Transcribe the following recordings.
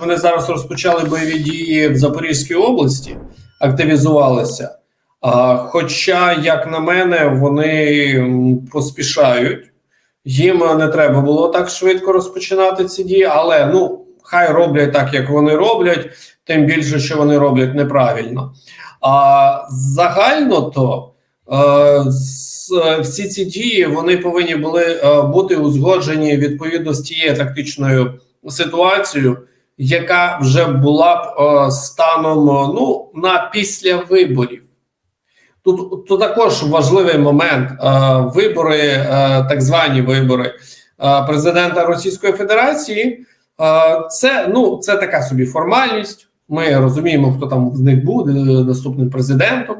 вони зараз розпочали бойові дії в Запорізькій області, активізувалися. А, хоча, як на мене, вони поспішають. Їм не треба було так швидко розпочинати ці дії, але ну хай роблять так, як вони роблять, тим більше, що вони роблять неправильно. А загально то е, з- всі ці дії вони повинні були е, бути узгоджені відповідно з тією тактичною ситуацією, яка вже була б е, станом е, ну на після виборів. Тут, тут також важливий момент. Е, вибори, е, так звані вибори е, президента Російської Федерації. Е, це ну це така собі формальність. Ми розуміємо, хто там з них буде наступним президентом.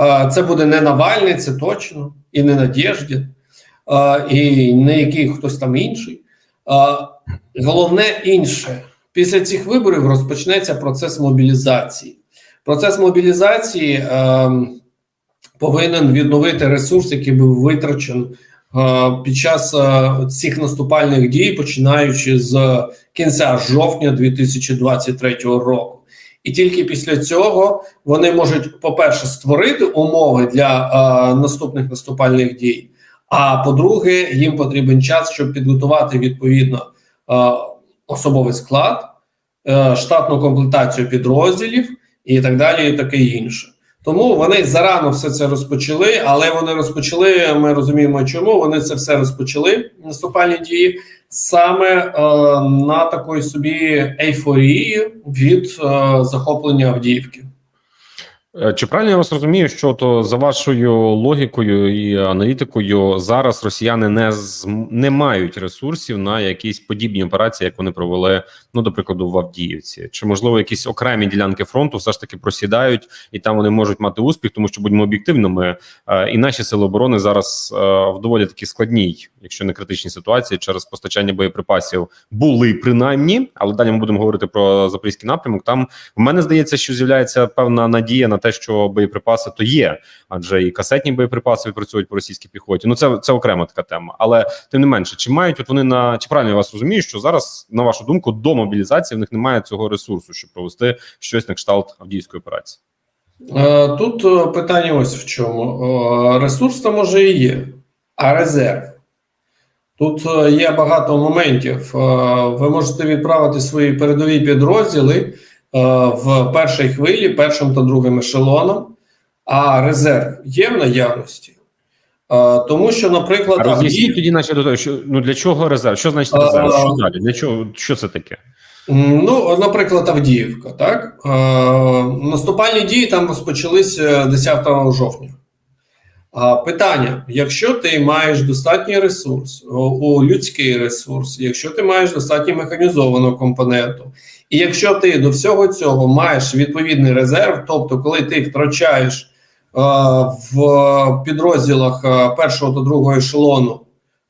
Е, це буде не Навальний, це точно, і не Надєждін, е, і не який хтось там інший. Е, головне інше, після цих виборів розпочнеться процес мобілізації. Процес мобілізації е, повинен відновити ресурс, який був витрачений е, під час е, цих наступальних дій, починаючи з кінця жовтня 2023 року. І тільки після цього вони можуть, по-перше, створити умови для е, наступних наступальних дій. А по-друге, їм потрібен час, щоб підготувати відповідно е, особовий склад, е, штатну комплектацію підрозділів і так далі, і таке інше. Тому вони зарано все це розпочали, але вони розпочали. Ми розуміємо, чому вони це все розпочали. Наступальні дії саме е, на такої собі ейфорії від е, захоплення Авдіївки. Е, Чи правильно я вас розумію, що то за вашою логікою і аналітикою зараз росіяни не зм- не мають ресурсів на якісь подібні операції, як вони провели, ну до прикладу, в Авдіївці? Чи можливо якісь окремі ділянки фронту все ж таки просідають, і там вони можуть мати успіх, тому що будьмо об'єктивними, е, і наші сили оборони зараз е, в доволі такі складній, якщо не критичній ситуації, через постачання боєприпасів були принаймні, але далі ми будемо говорити про запорізький напрямок. Там в мене здається, що з'являється певна надія на те, що боєприпаси то є, адже і касетні боєприпаси відпрацьовують по російській піхоті. Ну це це окрема така тема. Але тим не менше, чи мають от вони на чи правильно я вас розумію, що зараз, на вашу думку, до мобілізації в них немає цього ресурсу, щоб провести щось на кшталт авдіївської операції? Е, Тут е, питання ось в чому. Е, Ресурс там може і є, а резерв. Тут є багато моментів. Ви можете відправити свої передові підрозділи в першій хвилі, першим та другим ешелоном, а резерв є в наявності. Е, Тому що, наприклад, А Авдіїв- тоді, наче до того, що ну для чого резерв? Що значить А, резерв? Що далі? Для чого що це таке? Ну, наприклад, Авдіївка, так? Е, наступальні дії там розпочалися 10 жовтня. Питання: якщо ти маєш достатній ресурс, у- людський ресурс, якщо ти маєш достатньо механізовану компоненту, і якщо ти до всього цього маєш відповідний резерв, тобто, коли ти втрачаєш е, в підрозділах першого та другого ешелону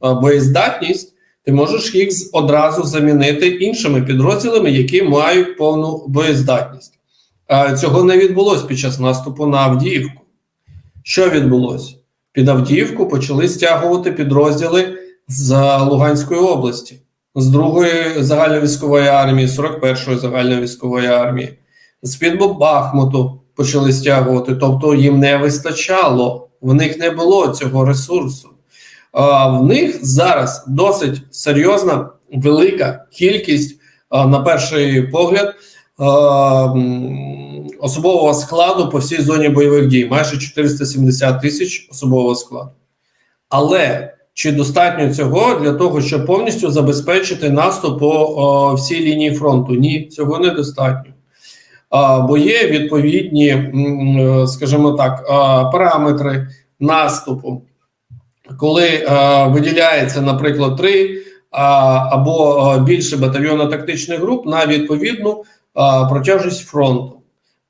боєздатність, ти можеш їх одразу замінити іншими підрозділами, які мають повну боєздатність. Е, Цього не відбулося під час наступу на Авдіївку. Що відбулося? Під Авдіївку почали стягувати підрозділи з Луганської області, з другої загальновійськової армії, 41-ї загальновійськової армії, з під Бахмуту почали стягувати. Тобто їм не вистачало, в них не було цього ресурсу. А, в них зараз досить серйозна велика кількість, на перший погляд, особового складу по всій зоні бойових дій, майже 470 тисяч особового складу. Але чи достатньо цього для того, щоб повністю забезпечити наступ по о, всій лінії фронту? Ні, цього недостатньо. А, бо є відповідні, е, скажімо так, параметри наступу коли е, виділяється, наприклад, три а, або е, більше батальйонно-тактичних груп на відповідну е, протяжність фронту.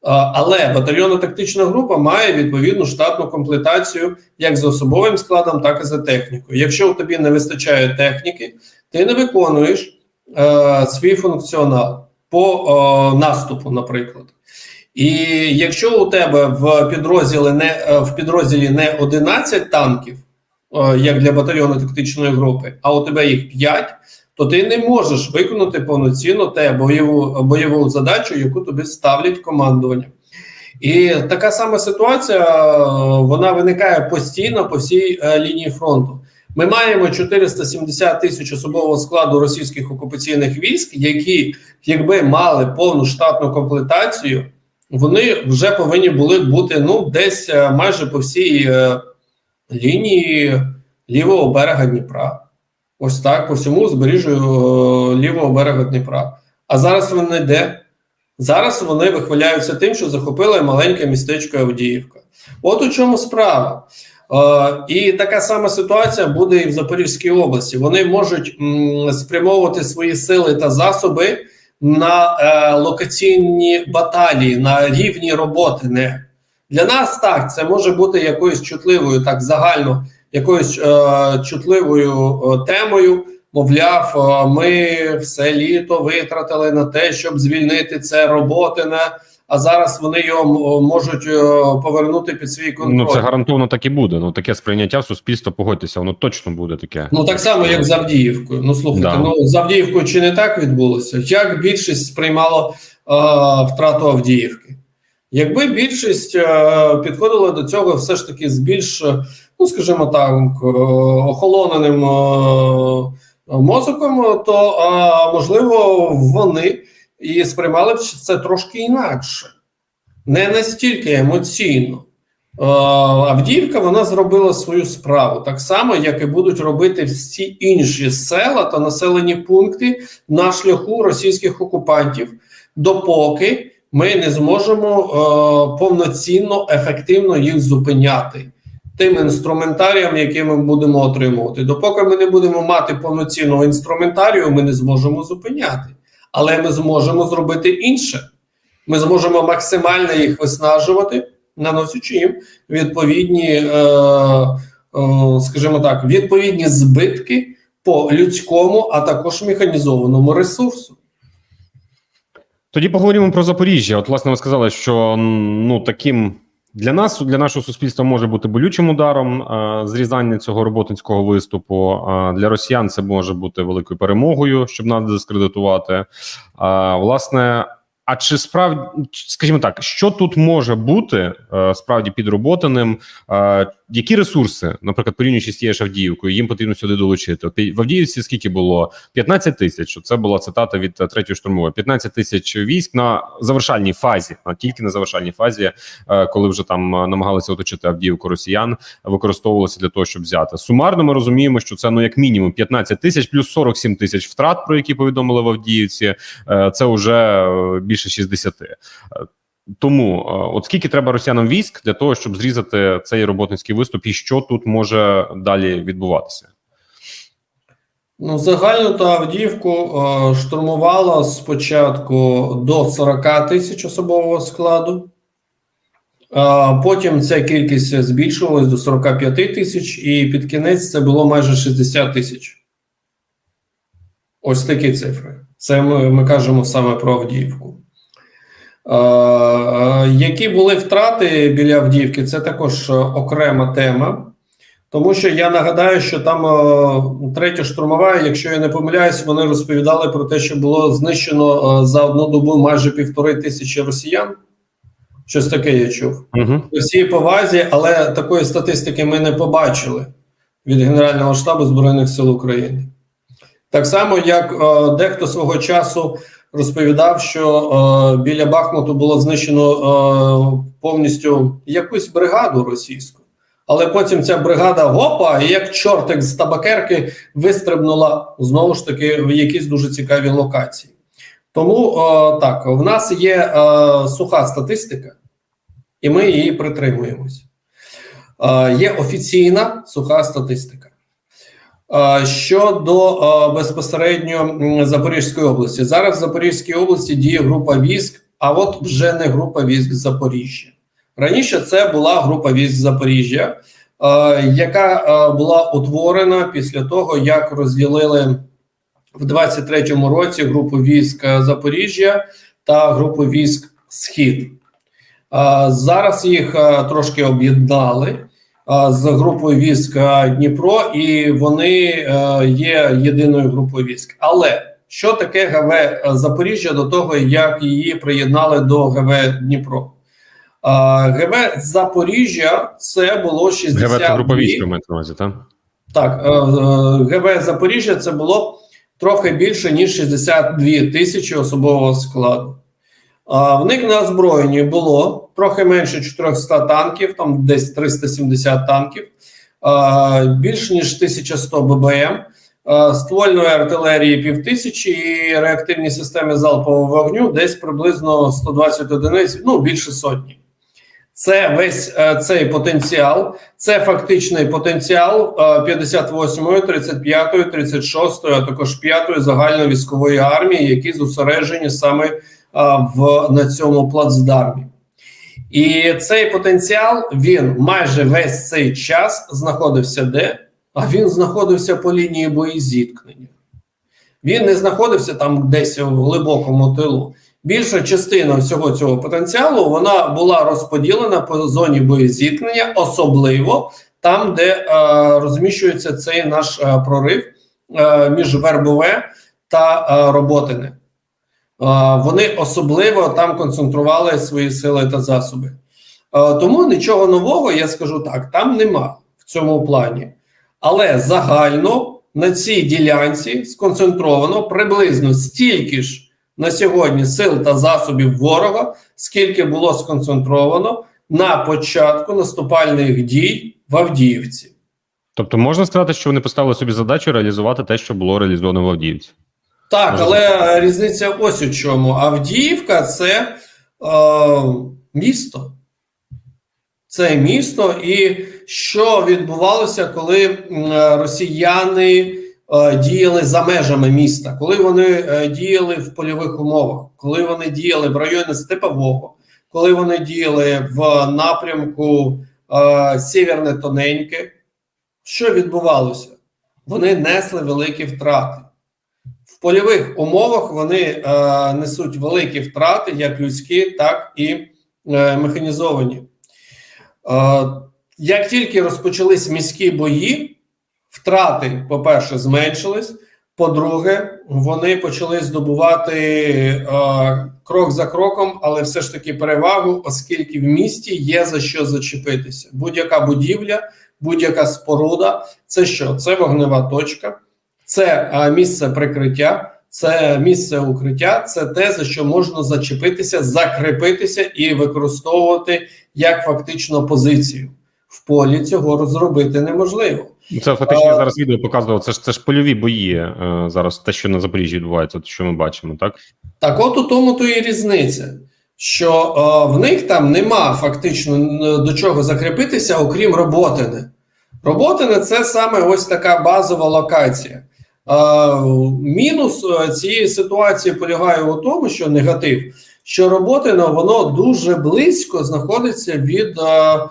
Але батальйонно-тактична група має відповідну штатну комплектацію як за особовим складом, так і за технікою. Якщо у тобі не вистачає техніки, ти не виконуєш е, свій функціонал по е, наступу, наприклад. І якщо у тебе в підрозділі не е, в підрозділі не 11 танків, е, як для батальйону тактичної групи, а у тебе їх 5, то ти не можеш виконати повноцінно те бойову бойову задачу, яку тобі ставлять командування. І така сама ситуація е, вона виникає постійно по всій е, лінії фронту. Ми маємо 470 тисяч особового складу російських окупаційних військ, які, якби мали повну штатну комплектацію, вони вже повинні були бути ну десь е, майже по всій лінії лівого берега Дніпра. Ось так, по всьому узбережжю е, лівого берега Дніпра. А зараз вони де? Зараз вони вихваляються тим, що захопили маленьке містечко Авдіївка. От у чому справа. Е, і така сама ситуація буде і в Запорізькій області. Вони можуть м, спрямовувати свої сили та засоби на е, локаційні баталії, на рівні роботи. Не для нас так це може бути якоюсь чутливою, так загально якоюсь е, чутливою е, темою. Мовляв, е, ми все літо витратили на те, щоб звільнити це роботине, а зараз вони його можуть повернути під свій контроль. Ну це гарантовано так і буде. Ну таке сприйняття суспільства, погодьтеся, воно точно буде таке. Ну так само, як з Авдіївкою. Ну слухайте, Да. ну з Авдіївкою чи не так відбулося? Як більшість сприймало е, втрату Авдіївки? Якби більшість е, підходила до цього все ж таки з більш, е, ну скажімо так, е, охолоненим мозоком, то можливо вони і сприймали б це трошки інакше, не настільки емоційно. Авдіївка вона зробила свою справу так само, як і будуть робити всі інші села та населені пункти на шляху російських окупантів, допоки ми не зможемо е, повноцінно ефективно їх зупиняти тим інструментарієм, який ми будемо отримувати. Допоки ми не будемо мати повноцінного інструментарію, ми не зможемо зупиняти, але ми зможемо зробити інше. Ми зможемо максимально їх виснажувати наносячи їм відповідні, е, е, скажімо так, відповідні збитки по людському, а також механізованому ресурсу. Тоді поговоримо про Запоріжжя. От, власне, ви сказали, що ну таким для нас, для нашого суспільства, може бути болючим ударом а, зрізання цього роботинського виступу. А для росіян це може бути великою перемогою, щоб нас дискредитувати. А, власне. А чи справді, скажімо так, що тут може бути е, справді підроботаним? Е, які ресурси, наприклад, порівнюючи з тією ж Авдіївкою, їм потрібно сюди долучити? От в Авдіївці скільки було? 15 тисяч. Це була цитата від е, третьої штурмової. 15 тисяч військ на завершальній фазі, а тільки на завершальній фазі, е, коли вже там е, намагалися оточити Авдіївку росіян, використовувалося для того, щоб взяти. Сумарно ми розуміємо, що це ну як мінімум 15 тисяч плюс 47 тисяч втрат, про які повідомили в Авдіївці. Це вже більше 60. Тому е, от скільки треба росіянам військ для того, щоб зрізати цей роботницький виступ, і що тут може далі відбуватися? Ну, загально то Авдіївку е, штурмувало спочатку до 40 тисяч особового складу. Е, потім ця кількість збільшувалась до 45 тисяч, і під кінець це було майже 60 тисяч. Ось такі цифри. Це ми, ми кажемо саме про Авдіївку. Е, які були втрати біля Авдіївки, це також е, окрема тема. Тому що я нагадаю, що там е, третя штурмова, якщо я не помиляюсь, вони розповідали про те, що було знищено за одну добу майже півтори тисячі росіян. Щось таке я чув. Угу. При всій повазі, але такої статистики ми не побачили від Генерального штабу Збройних сил України. Так само, як е, дехто свого часу розповідав, що е, біля Бахмуту було знищено е, повністю якусь бригаду російську. Але потім ця бригада гопа, як чортик з табакерки вистрибнула знову ж таки в якісь дуже цікаві локації. Тому е, так, в нас є е, суха статистика, і ми її притримуємось. Е, є офіційна суха статистика. Щодо безпосередньо Запорізької області, зараз в Запорізькій області діє група військ, а от вже не група військ Запоріжжя. Раніше це була група військ Запоріжжя, яка була утворена після того, як розділили в 23-му році групу військ е, Запоріжжя та групу військ Схід. Зараз їх е, трошки об'єднали. Е, з групою військ Дніпро, і вони е, є єдиною групою військ. Але що таке ГВ е, Запоріжжя до того, як її приєднали до ГВ Дніпро? ГВ Запоріжжя це було 60 ГВ це група військ, маєте на увазі, так? Так, е, е, ГВ Запоріжжя це було трохи більше ніж 62 тисячі особового складу. В них на озброєнні було трохи менше 400 танків, там десь 370 танків, більш ніж 1100 ББМ, ствольної артилерії півтисячі і реактивні системи залпового вогню десь приблизно 120 одиниць, ну більше сотні. Це весь е, цей потенціал, це фактичний потенціал е, 58-ї, 35-ї, 36-ї, а також 5-ї загальновійськової армії, які зосереджені саме в на цьому плацдармі. І цей потенціал він майже весь цей час знаходився де? А він знаходився по лінії боєзіткнення. Він не знаходився там десь в глибокому тилу. Більша частина всього цього потенціалу вона була розподілена по зоні боєзіткнення, особливо там, де е, розміщується цей наш е, прорив е, між Вербове та е, Роботине. Вони особливо там концентрували свої сили та засоби. Тому нічого нового, я скажу так, там нема в цьому плані. Але загально на цій ділянці сконцентровано приблизно стільки ж на сьогодні сил та засобів ворога, скільки було сконцентровано на початку наступальних дій в Авдіївці. Тобто можна сказати, що вони поставили собі задачу реалізувати те, що було реалізовано в Авдіївці. Так, але різниця ось у чому. Авдіївка це е, місто. Це місто, і що відбувалося, коли росіяни е, діяли за межами міста, коли вони е, діяли в польових умовах, коли вони діяли в районі Степового, коли вони діяли в напрямку е, Сєвєрне Тоненьке, що відбувалося? Вони несли великі втрати. Польових умовах вони е, несуть великі втрати, як людські, так і е, механізовані. Е, як тільки розпочались міські бої, втрати, по-перше, зменшились. По-друге, вони почали здобувати е, крок за кроком, але все ж таки перевагу, оскільки в місті є за що зачепитися. Будь-яка будівля, будь-яка споруда це що? Це вогнева точка, це е, місце прикриття, це місце укриття, це те, за що можна зачепитися, закріпитися і використовувати як фактично позицію. В полі цього зробити неможливо. Це фактично А- зараз відео показував. Це ж це ж польові бої е, зараз, те, що на Запоріжжі відбувається, от що ми бачимо, так? Так, от у тому то і різниця, що е, в них там нема фактично до чого закріпитися, окрім роботини. Роботине це саме ось така базова локація. Е, мінус е, цієї ситуації полягає у тому, що негатив, що роботине воно дуже близько знаходиться від е,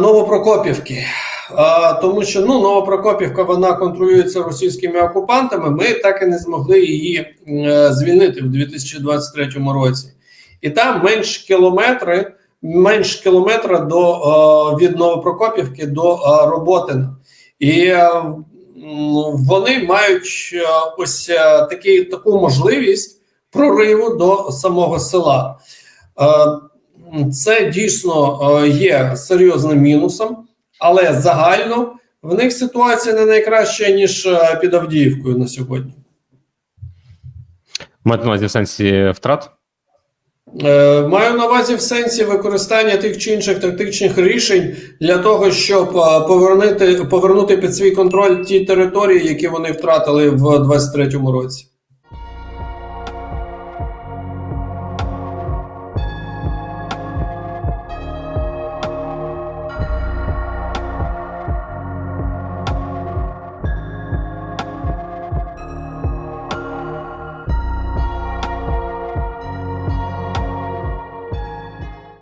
Новопрокопівки. А, тому що ну Новопрокопівка вона контролюється російськими окупантами. Ми так і не змогли її е, звільнити в 2023 році, і там менш кілометри, менш кілометра до е, від Новопрокопівки до е, Роботина. І вони мають е, ось е, такий, таку можливість прориву до самого села. Е, це дійсно є серйозним мінусом. Але загально в них ситуація не найкраща, ніж під Авдіївкою на сьогодні. Маєте на увазі в сенсі втрат? Е, Маю на увазі в сенсі використання тих чи інших тактичних рішень для того, щоб е, повернути, повернути під свій контроль ті території, які вони втратили в 2023 році.